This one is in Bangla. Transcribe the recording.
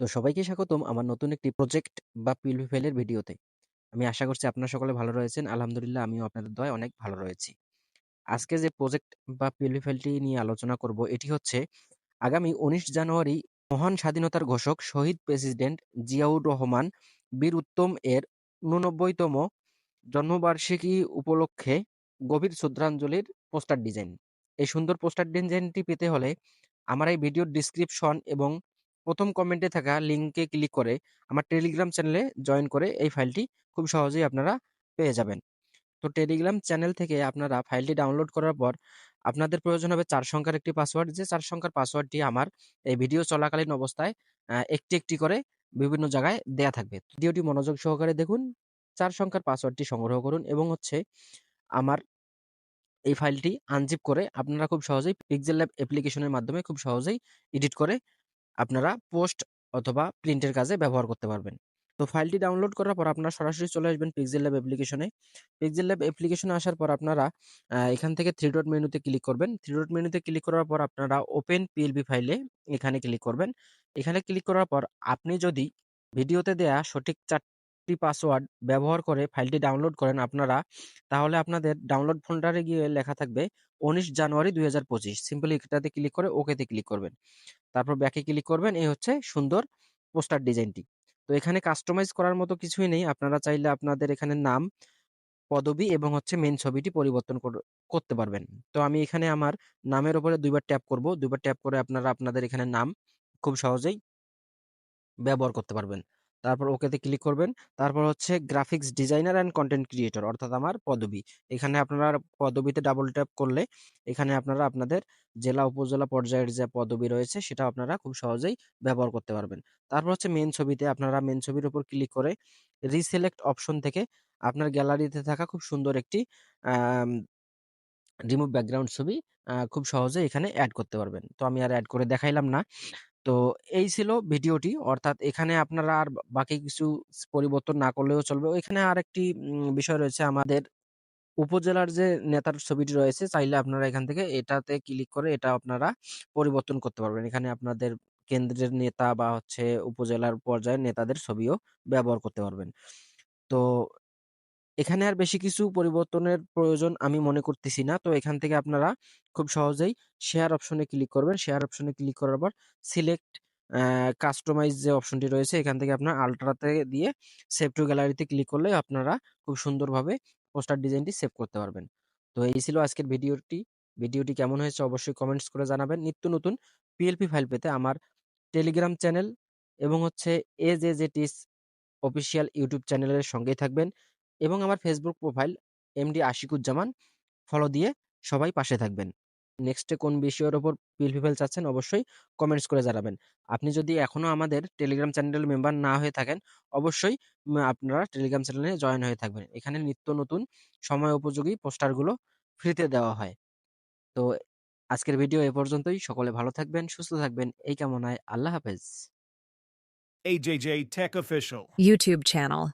তো সবাইকে স্বাগতম আমার নতুন একটি প্রজেক্ট বা পিএলপি ফাইলের ভিডিওতে। আমি আশা করছি আপনারা সকলে ভালো রয়েছেন। আলহামদুলিল্লাহ, আমিও আপনাদের দয়ায় অনেক ভালো রয়েছি। আজকে যে প্রজেক্ট বা পিএলপি ফাইলটি নিয়ে আলোচনা করব, এটি হচ্ছে আগামী ১৯ জানুয়ারি মহান স্বাধীনতার ঘোষক শহীদ প্রেসিডেন্ট জিয়াউর রহমান বীর উত্তম এর ৮৯তম জন্মবার্ষিকী উপলক্ষে গভীর শ্রদ্ধাঞ্জলির পোস্টার ডিজাইন। এই সুন্দর পোস্টার ডিজাইনটি পেতে হলে আমার এই ভিডিওর ডিসক্রিপশন এবং প্রথম কমেন্টে থাকা লিঙ্কে ক্লিক করে আমার টেলিগ্রাম চ্যানেলে জয়েন করে এই ফাইলটি খুব সহজেই আপনারা পেয়ে যাবেন। তো টেলিগ্রাম চ্যানেল থেকে আপনারা ফাইলটি ডাউনলোড করার পর আপনাদের প্রয়োজন হবে চার সংখ্যার একটি পাসওয়ার্ড যে চার সংখ্যার পাসওয়ার্ডটি আমার এই ভিডিও চলাকালীন অবস্থায় একটি, একটি করে বিভিন্ন জায়গায় দেয়া থাকবে। ভিডিওটি মনোযোগ সহকারে দেখুন। চার সংখ্যার পাসওয়ার্ডটি সংগ্রহ করুন এবং হচ্ছে আমার এই ফাইলটি আনজিপ করে আপনারা খুব সহজেই পিক্সেল ল্যাব অ্যাপ্লিকেশনের মাধ্যমে খুব সহজেই এডিট করে আপনারা পোস্ট অথবা প্রিন্টের কাজে ব্যবহার করতে পারবেন। তো ফাইলটি ডাউনলোড করার পর আপনারা সরাসরি চলে আসবেন পিক্সেল ল্যাব অ্যাপ্লিকেশনে। পিক্সেল ল্যাব অ্যাপ্লিকেশনে আসার পর আপনারা এখান থেকে থ্রি ডট মেনুতে ক্লিক করবেন। থ্রি ডট মেনুতে ক্লিক করার পর আপনারা ওপেন পিএলবি ফাইলে এখানে ক্লিক করবেন। এখানে ক্লিক করার পর আপনি যদি ভিডিওতে দেয়া সঠিক ৪ টি পাসওয়ার্ড ব্যবহার করে ফাইলটি ডাউনলোড করেন আপনারা, তাহলে আপনাদের ডাউনলোড ফোল্ডারে গিয়ে লেখা থাকবে ১৯ জানুয়ারি ২০২৫ সিম্পলি এটাতে ক্লিক করে ওকেতে ক্লিক করবেন। তারপর ব্যাকে ক্লিক করবেন। এই হচ্ছে সুন্দর পোস্টার ডিজাইনটি। তো এখানে কাস্টমাইজ করার মতো কিছুই নেই। আপনারা চাইলে আপনাদের এখানে নাম, পদবি এবং হচ্ছে মেন ছবিটি পরিবর্তন কর করতে পারবেন। তো আমি এখানে আমার নামের উপরে দুইবার ট্যাপ করব। দুইবার ট্যাপ করে আপনারা আপনাদের এখানে নাম খুব সহজেই ব্যবহার করতে পারবেন। তারপর ওকেতে ক্লিক করবেন। তারপর হচ্ছে graphics designer and content creator অর্থাৎ আমার পদবি। এখানে আপনারা পদবিতে ডাবল ট্যাপ করলে এখানে আপনারা আপনাদের জেলা, উপজেলা পর্যায়ের যে পদবি রয়েছে সেটা আপনারা খুব সহজেই ব্যবহার করতে পারবেন। তারপর হচ্ছে মেন ছবিতে আপনারা মেন ছবির উপর ক্লিক করে রিসিলেক্ট অপশন থেকে আপনার গ্যালারিতে থাকা খুব সুন্দর একটি রিমুভ ব্যাকগ্রাউন্ড ছবি খুব সহজেই এখানে অ্যাড করতে পারবেন। তো আমি আর অ্যাড করে দেখাইলাম না। তো এই ছিল ভিডিওটি। অর্থাৎ এখানে আপনারা আর বাকি কিছু পরিবর্তন না করলেও চলবে। এখানে আরেকটি, উম, বিষয় রয়েছে আমাদের উপজেলার যে নেতার ছবিটি রয়েছে, চাইলে আপনারা এখান থেকে এটাতে ক্লিক করে এটা আপনারা পরিবর্তন করতে পারবেন। এখানে আপনাদের কেন্দ্রের নেতা বা, হচ্ছে উপজেলার পর্যায়ের নেতাদের ছবিও ব্যবহার করতে পারবেন। তো এখানে আর বেশি কিছু পরিবর্তনের প্রয়োজন আমি মনে করতেছি না। তো এখান থেকে আপনারা খুব সহজেই শেয়ার অপশনে ক্লিক করবেন। শেয়ার অপশনে ক্লিক করার পর সিলেক্ট কাস্টমাইজ যে অপশনটি রয়েছে, এখান থেকে আপনার আল্ট্রাতে দিয়ে সেভ টু গ্যালারিতে ক্লিক করলে আপনারা খুব সুন্দরভাবে পোস্টার ডিজাইনটি সেভ করতে পারবেন। তো এই ছিল আজকের ভিডিওটি। ভিডিওটি কেমন হয়েছে অবশ্যই কমেন্টস করে জানাবেন। নিত্য নতুন পিএলপি ফাইল পেতে আমার টেলিগ্রাম চ্যানেল এবং হচ্ছে এজেজেটিস অফিসিয়াল ইউটিউব চ্যানেলের সঙ্গেই থাকবেন এবং আমার Facebook profile MD Ashiquzzaman follow দিয়ে সবাই পাশে থাকবেন। নেক্সট এ কোন বিষয়ের উপর পিএলপি ফাইল চাচ্ছেন অবশ্যই কমেন্টস করে জানাবেন। আপনি যদি এখনও আমাদের টেলিগ্রাম চ্যানেলের মেম্বার না হয়ে থাকেন অবশ্যই আপনারা টেলিগ্রাম চ্যানেলে জয়েন হয়ে থাকবেন। এখানে নিত্য নতুন সময় উপযোগী পোস্টারগুলো ফ্রিতে দেওয়া হয়। তো আজকের ভিডিও এ পর্যন্তই। সকলে ভালো থাকবেন, সুস্থ থাকবেন এই কামনায় আল্লাহ হাফেজ। AJJ Tech Official. YouTube channel